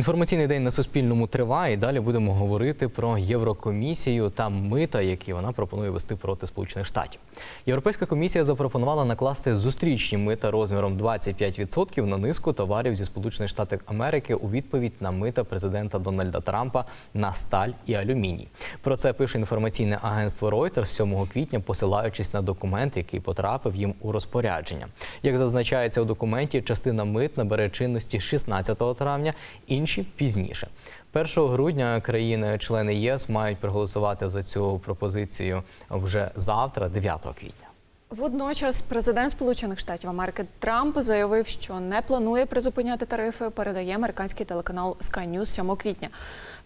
Інформаційний день на Суспільному триває. Далі будемо говорити про Єврокомісію та мита, які вона пропонує вести проти Сполучених Штатів. Європейська комісія запропонувала накласти зустрічні мита розміром 25% на низку товарів зі Сполучених Штатів Америки у відповідь на мита президента Дональда Трампа на сталь і алюміній. Про це пише інформаційне агентство Reuters 7 квітня, посилаючись на документ, який потрапив їм у розпорядження. Як зазначається у документі, частина мит набере чинності 16 травня, інші пізніше. 1 грудня країни-члени ЄС мають проголосувати за цю пропозицію вже завтра, 9 квітня. Водночас президент Сполучених Штатів Америки Трамп заявив, що не планує призупиняти тарифи. Передає американський телеканал Sky News 7 квітня.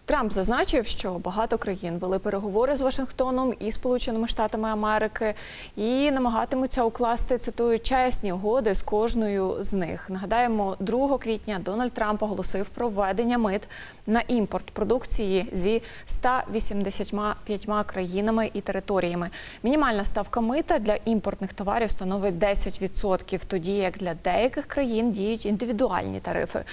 Трамп зазначив, що багато країн вели переговори з Вашингтоном і Сполученими Штатами Америки і намагатимуться укласти цитую чесні угоди з кожною з них. Нагадаємо, 2 квітня Дональд Трамп оголосив про введення мит на імпорт продукції зі 185 країнами і територіями. Мінімальна ставка мита для імпортних товарів становить 10%, тоді як для деяких країн діють індивідуальні тарифи.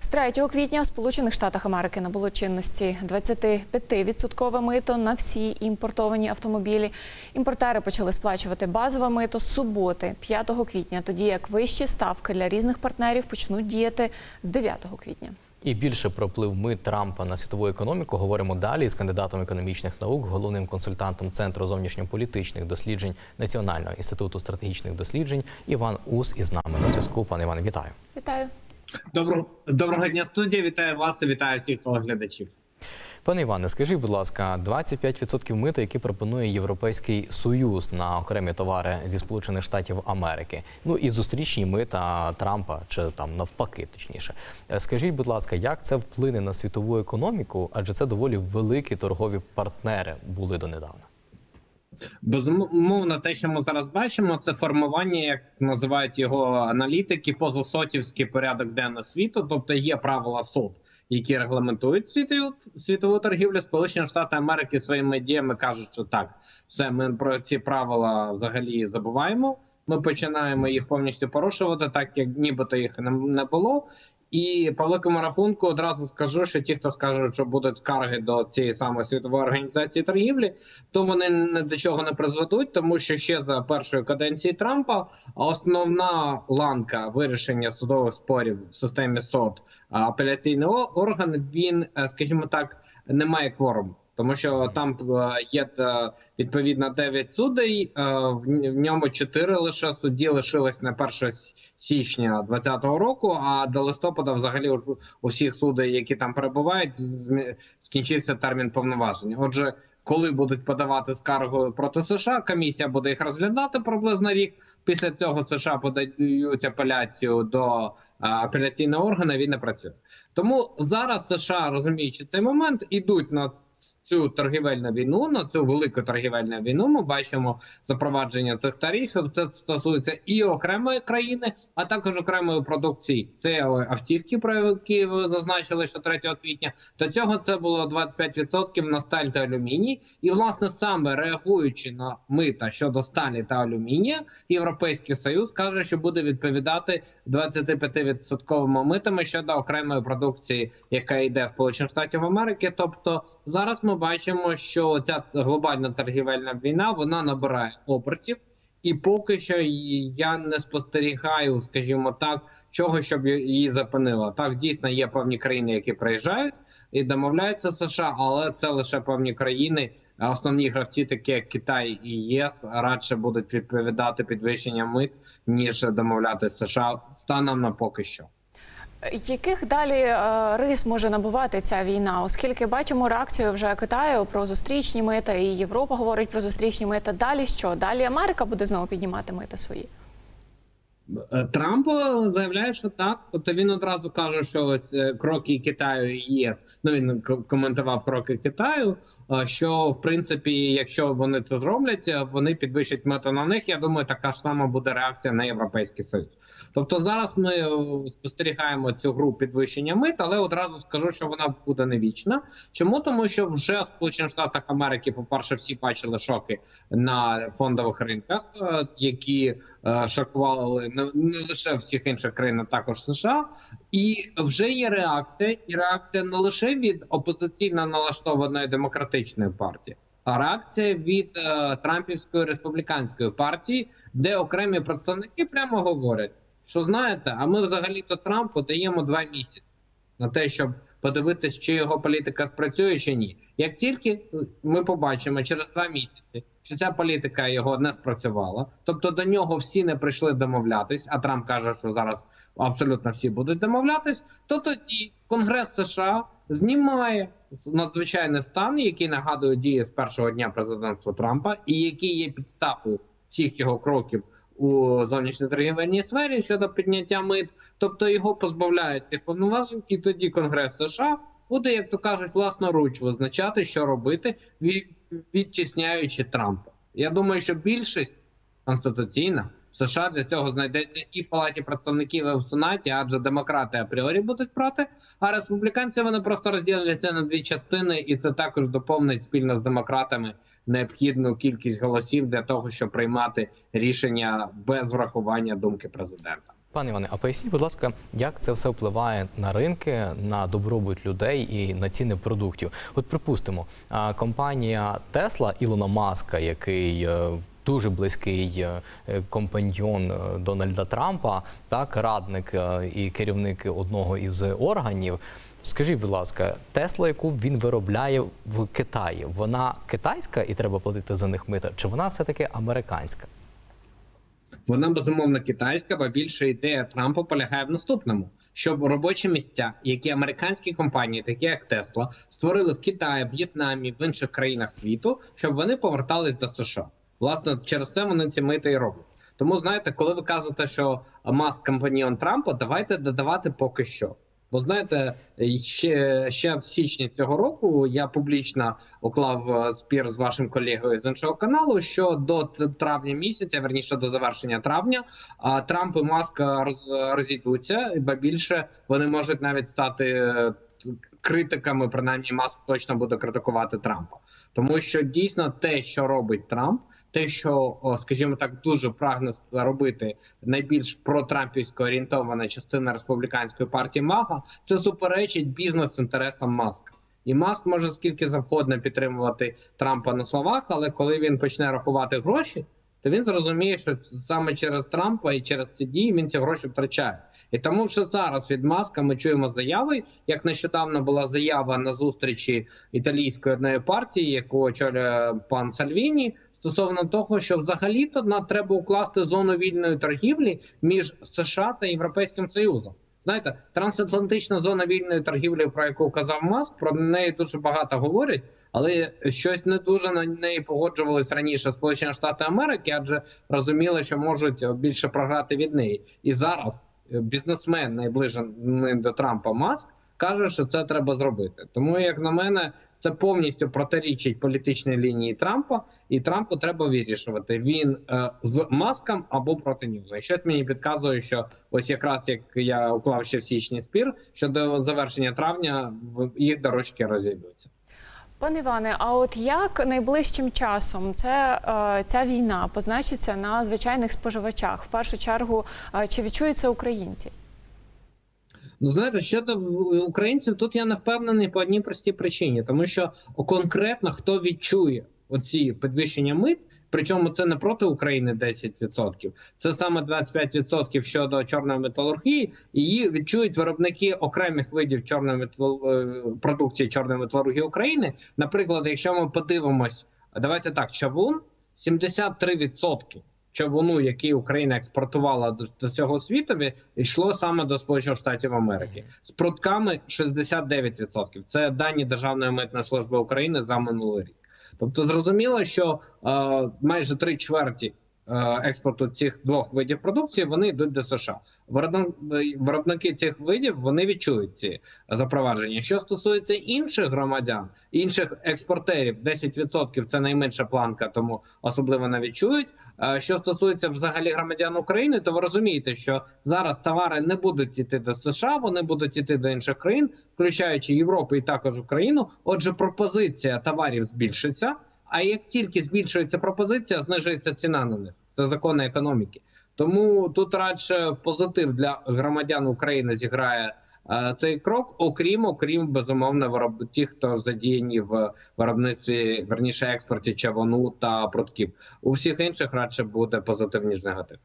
З 3 квітня в Сполучених Штатах Америки набуло чинності 25% мито на всі імпортовані автомобілі. Імпортери почали сплачувати базове мито з суботи, 5 квітня, тоді як вищі ставки для різних партнерів почнуть діяти з 9 квітня. І більше про вплив мит Трампа на світову економіку говоримо далі з кандидатом економічних наук, головним консультантом Центру зовнішньополітичних досліджень Національного інституту стратегічних досліджень Іван Ус із нами на зв'язку. Пане Іване, вітаю. Вітаю. Доброго доброго дня, студія. Вітаю вас і вітаю всіх телеглядачів. Пане Іване, скажіть, будь ласка, 25% мита, які пропонує Європейський Союз на окремі товари зі Сполучених Штатів Америки, ну і зустрічні мита Трампа, чи там навпаки, точніше. Е, Скажіть, будь ласка, як це вплине на світову економіку? Адже це доволі великі торгові партнери були донедавна. Безумовно, те, що ми зараз бачимо, це формування, як називають його аналітики, позасотівський порядок денного світу, тобто є правила СОТ, які регламентують світову, світову торгівлю. Сполучені Штати Америки своїми діями кажуть, що так, все ми про ці правила взагалі забуваємо. Ми починаємо їх повністю порушувати, так як нібито їх не- було. І по великому рахунку одразу скажу, що ті, хто скажуть, що будуть скарги до цієї самої світової організації торгівлі, то вони не до чого не призведуть, тому що ще за першої каденції Трампа основна ланка вирішення судових спорів в системі СОД, апеляційного орган, він, е, скажімо так, не має кворуму. Тому що там е, є е, відповідно 9 судей, е, в ньому 4 лише судді лишились на 1 січня 2020 року. А до листопада, взагалі, у всіх судей, які там перебувають, скінчився термін повноважень. Отже, коли будуть подавати скаргу проти США, комісія буде їх розглядати приблизно рік. Після цього США подають апеляцію до апеляційного органу. Він не працює. Тому зараз США, розуміючи цей момент, ідуть на цю торгівельну війну, на цю велику торгівельну війну. Ми бачимо запровадження цих тарифів. Це стосується і окремої країни, а також окремої продукції. Це автівки, про які ви зазначили, що 3 квітня. До цього це було 25% на сталь та алюміній. І власне саме реагуючи на мита щодо сталі та алюмінія, європейський союз каже, що буде відповідати 25% митами щодо окремої продукції, яка йде з Сполучених Штатів Америки. Тобто зараз ми бачимо, що ця глобальна торгівельна війна вона набирає обертів. І поки що я не спостерігаю, скажімо так, чого щоб її зупинило. Так дійсно є певні країни, які приїжджають і домовляються США, але це лише певні країни. Основні гравці, такі як Китай і ЄС, радше будуть відповідати підвищенням мит ніж домовлятися з США станом на поки що. Яких далі е, рис може набувати ця війна? Оскільки бачимо реакцію вже Китаю про зустрічні мита, і Європа говорить про зустрічні мита. Далі що? Далі Америка буде знову піднімати мита свої. Е, Трамп е, заявляє, що так. Тобто він одразу каже, що ось кроки Китаю і ЄС. Ну він коментував кроки Китаю. Що в принципі, якщо вони це зроблять, е, вони підвищать мето на них. Я думаю, така ж сама буде реакція на європейський союз. Тобто зараз ми е, спостерігаємо цю гру підвищення мит, але одразу скажу, що вона буде не вічна. Чому тому, що вже в Сполучених Штатах Америки, по перше, всі бачили шоки на фондових ринках, е, які шокували не, лише всіх інших країн, а також США. І вже є реакція, і реакція не лише від опозиційно налаштованої демократичної партії, а реакція від е, Трампівської республіканської партії, де окремі представники прямо говорять, що знаєте, а ми взагалі-то Трампу даємо два місяці на те, щоб подивитись, чи його політика спрацює, чи ні. Як тільки ми побачимо через два місяці, що ця політика його не спрацювала, тобто до нього всі не прийшли домовлятись, а Трамп каже, що зараз абсолютно всі будуть домовлятись, то тоді Конгрес США знімає надзвичайний стан, який нагадує діє з першого дня президентства Трампа, і який є підставою всіх його кроків у зовнішньоторгівельній сфері щодо підняття мит, тобто його позбавляють цих повноважень, і тоді Конгрес США буде, як то кажуть, власноруч визначати, що робити, ві- відтісняючи Трампа. Я думаю, що більшість конституційна США для цього знайдеться і в палаті представників і в сенаті, адже демократи апріорі будуть проти, а республіканці вони просто розділяться на дві частини, і це також доповнить спільно з демократами необхідну кількість голосів для того, щоб приймати рішення без врахування думки президента. Пане Іване, а поясніть, будь ласка, як це все впливає на ринки, на добробут людей і на ціни продуктів? От припустимо, компанія Тесла Ілона Маска, який е, дуже близький е, компаньйон е, Дональда Трампа, так радник е, і керівник одного із органів. Скажіть, будь ласка, Тесла, яку він виробляє в Китаї, вона китайська і треба платити за них мита, чи вона все таки американська? Вона безумовно китайська, бо більше ідея Трампа полягає в наступному: щоб робочі місця, які американські компанії, такі як Тесла, створили в Китаї, В'єтнамі, в інших країнах світу, щоб вони повертались до США. Власне, через це вони ці мити і роблять. Тому знаєте, коли ви кажете, що Маск компаньйон Трампа, давайте додавати поки що. Бо знаєте, ще, ще в січні цього року я публічно уклав е, спір з вашим колегою з іншого каналу, що до травня місяця, верніше до завершення травня, Трамп і Маск роз, розійдуться, ба більше вони можуть навіть стати е, критиками. Принаймні, Маск точно буде критикувати Трампа, тому що дійсно те, що робить Трамп. Те, що, скажімо так, дуже прагне робити найбільш протрампівсько орієнтована частина республіканської партії Мага, це суперечить бізнес-інтересам Маска. І Маск може скільки завгодно підтримувати Трампа на словах, але коли він почне рахувати гроші, то він зрозуміє, що саме через Трампа і через ці дії він ці гроші втрачає. І тому вже зараз від Маска ми чуємо заяви. Як нещодавно була заява на зустрічі італійської одної партії, яку очолює пан Сальвіні, стосовно того, що взагалі-то треба укласти зону вільної торгівлі між США та Європейським Союзом. Знаєте, трансатлантична зона вільної торгівлі, про яку казав Маск, про неї дуже багато говорять, але щось не дуже на неї погоджувались раніше Сполучені Штати Америки, адже розуміли, що можуть більше програти від неї. І зараз е, бізнесмен найближений до Трампа Маск каже, що це треба зробити. Тому, як на мене, це повністю протирічить політичній лінії Трампа, і Трампу треба вирішувати він е, з маском або проти нього. І щось мені підказує, що ось якраз як я уклав ще в січні спір, що до завершення травня їх дорожки розійдуться. Пане Іване, а от як найближчим часом це, е, ця війна позначиться на звичайних споживачах? В першу чергу, е, чи відчують це українці? Ну, знаєте, щодо українців, тут я не впевнений по одній простій причині, тому що конкретно хто відчує оці підвищення мит. Причому це не проти України 10%, це саме 25% щодо чорної металургії. Її відчують виробники окремих видів чорної метал... е, продукції чорної металургії України. Наприклад, якщо ми подивимось, давайте так, чавун 73% човуну, який Україна експортувала до цього світові, йшло саме до Сполучених Штатів Америки. З прутками 69%. Це дані Державної митної служби України за минулий рік. Тобто, зрозуміло, що е, майже три чверті експорту цих двох видів продукції вони йдуть до США. Виробни- Виробники цих видів вони відчують ці запровадження. Що стосується інших громадян, інших експортерів, 10% це найменша планка, тому особливо не відчують. Е, Що стосується взагалі громадян України, то ви розумієте, що зараз товари не будуть іти до США, вони будуть іти до інших країн, включаючи Європу і також Україну. Отже, пропозиція товарів збільшиться. А як тільки збільшується пропозиція, знижується ціна на них. Це закони економіки. Тому тут радше в позитив для громадян України зіграє е, цей крок, окрім окрім безумовно вироб... ті, хто задіяні в виробництві верніше експорті чавуну та прутків. У всіх інших радше буде позитив ніж негатив.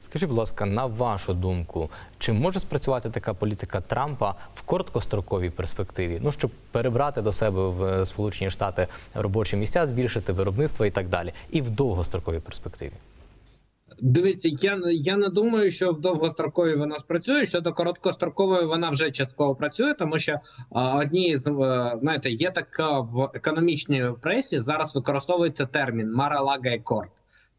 Скажіть, будь ласка, на вашу думку, чи може спрацювати така політика Трампа в короткостроковій перспективі? Ну щоб перебрати до себе в е, Сполучені Штати робочі місця, збільшити виробництво і так далі, і в довгостроковій перспективі? Дивіться, я я не думаю, що в довгостроковій вона спрацює. Щодо короткострокової вона вже частково працює, тому що а, одні з е, знаєте, є така в економічній пресі. Зараз використовується термін Маралага Екорд.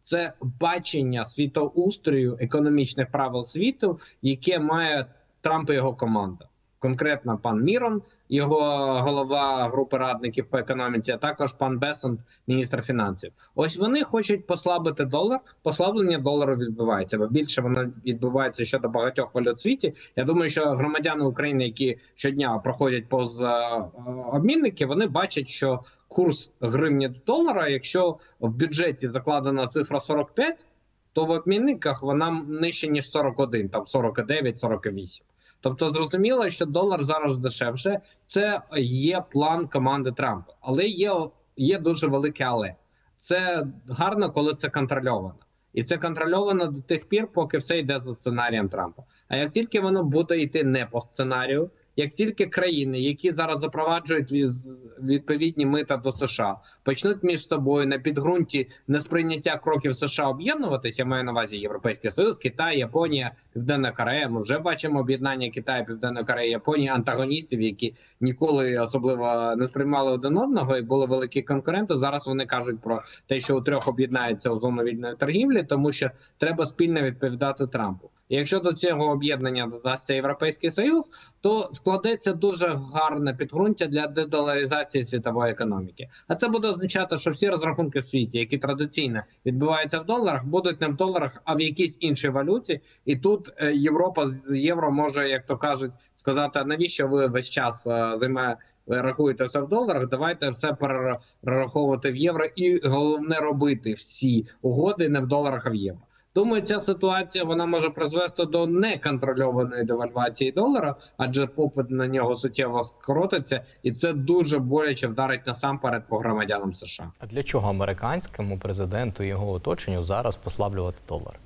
Це бачення світоустрою економічних правил світу, яке має Трамп і його команда. Конкретно пан Мірон, його голова групи радників по економіці, а також пан Бесент, міністр фінансів. Ось вони хочуть послабити долар. Послаблення долару відбувається, бо більше воно відбувається щодо багатьох валют світі. Я думаю, що громадяни України, які щодня проходять повз е, обмінники, вони бачать, що курс гривні до долара, якщо в бюджеті закладена цифра 45, то в обмінниках вона нижче ніж 41, там 49, 48. Тобто зрозуміло, що долар зараз дешевше. Це є план команди Трампа, але є, є дуже велике але це гарно, коли це контрольовано. І це контрольовано до тих пір, поки все йде за сценарієм Трампа. А як тільки воно буде йти не по сценарію, як тільки країни, які зараз запроваджують відповідні мита до США, почнуть між собою на підґрунті несприйняття кроків США об'єднуватись, я маю на увазі Європейський Союз, Китай, Японія, Південна Корея. Ми вже бачимо об'єднання Китаю, Південної Кореї, Японії, антагоністів, які ніколи особливо не сприймали один одного і були великі конкуренти. Зараз вони кажуть про те, що у трьох об'єднається у зону вільної торгівлі, тому що треба спільно відповідати Трампу. Якщо до цього об'єднання додасться Європейський Союз, то складеться дуже гарне підґрунтя для дедоларизації світової економіки. А це буде означати, що всі розрахунки в світі, які традиційно відбуваються в доларах, будуть не в доларах, а в якійсь іншій валюті. І тут е, Європа з євро може, як то кажуть, сказати: навіщо ви весь час е, займає. Ви рахуєте все в доларах, давайте все перераховувати в євро, і головне робити всі угоди не в доларах, а в євро. Думаю, ця ситуація вона може призвести до неконтрольованої девальвації долара, адже попит на нього суттєво скоротиться, і це дуже боляче вдарить насамперед по громадянам США. А для чого американському президенту і його оточенню зараз послаблювати долар?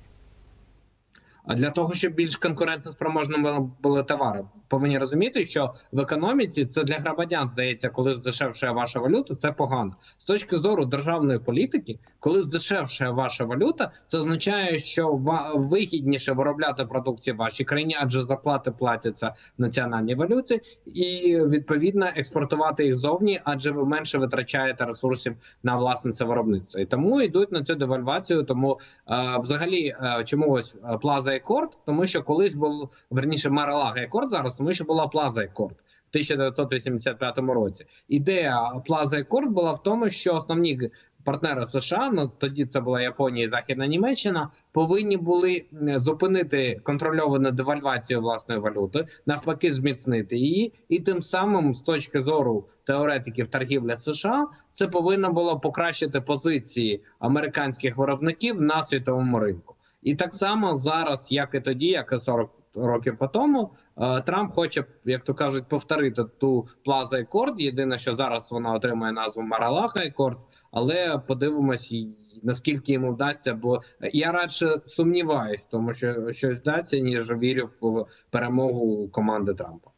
А для того, щоб більш конкурентно спроможними були товари, повинні розуміти, що в економіці це для громадян здається, коли здешевшає ваша валюта, це погано. З точки зору державної політики, коли здешевшає ваша валюта, це означає, що вигідніше виробляти продукцію в вашій країні, адже зарплати платяться в національній валюті, і відповідно експортувати їх зовні, адже ви менше витрачаєте ресурсів на власне це виробництво. І тому йдуть на цю девальвацію. Тому е, взагалі, е, чому ось е, Плаза Екорд? Тому що колись був верніше Маралага Екорд зараз, тому що була Плаза Екорд. в 1985 році ідея Плаза Екорд була в тому, що основні партнери США, ну тоді це була Японія і Західна Німеччина, повинні були зупинити контрольовану девальвацію власної валюти, навпаки, зміцнити її, і тим самим, з точки зору теоретиків торгівля США, це повинно було покращити позиції американських виробників на світовому ринку. І так само зараз, як і тоді, як і 40 років по тому, е, Трамп хоче, як то кажуть, повторити ту Плаза Екорд. Єдине, що зараз вона отримує назву Маралаха Екорд, але подивимось, наскільки йому вдасться. Бо я радше сумніваюсь, в тому що щось вдасться, ніж вірю в перемогу команди Трампа.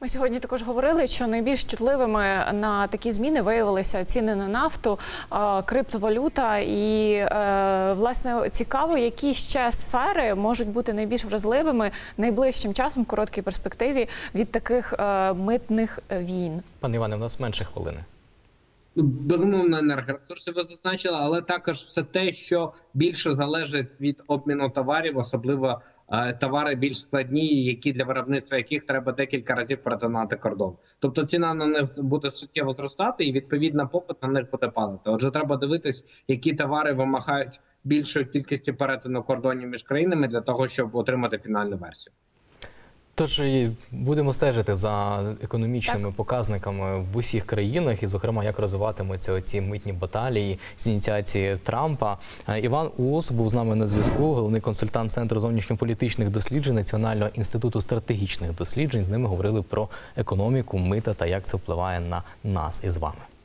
Ми сьогодні також говорили, що найбільш чутливими на такі зміни виявилися ціни на нафту, криптовалюта, і е, власне цікаво, які ще сфери можуть бути найбільш вразливими найближчим часом в короткій перспективі від таких е, митних війн. Пане Іване, у нас менше хвилини. Ну, Безумовно, енергоресурси ви зазначили, але також все те, що більше залежить від обміну товарів, особливо е, товари більш складні, які для виробництва яких треба декілька разів перетинати кордон. Тобто ціна на них буде суттєво зростати, і відповідно попит на них буде падати. Отже, треба дивитись, які товари вимагають більшої кількості перетину кордонів між країнами для того, щоб отримати фінальну версію. Тож будемо стежити за економічними показниками в усіх країнах, і, зокрема, як розвиватимуться ці митні баталії з ініціації Трампа. Е, Іван Ус був з нами на зв'язку, головний консультант Центру зовнішньополітичних досліджень Національного інституту стратегічних досліджень. З ними говорили про економіку, мита та як це впливає на нас із вами.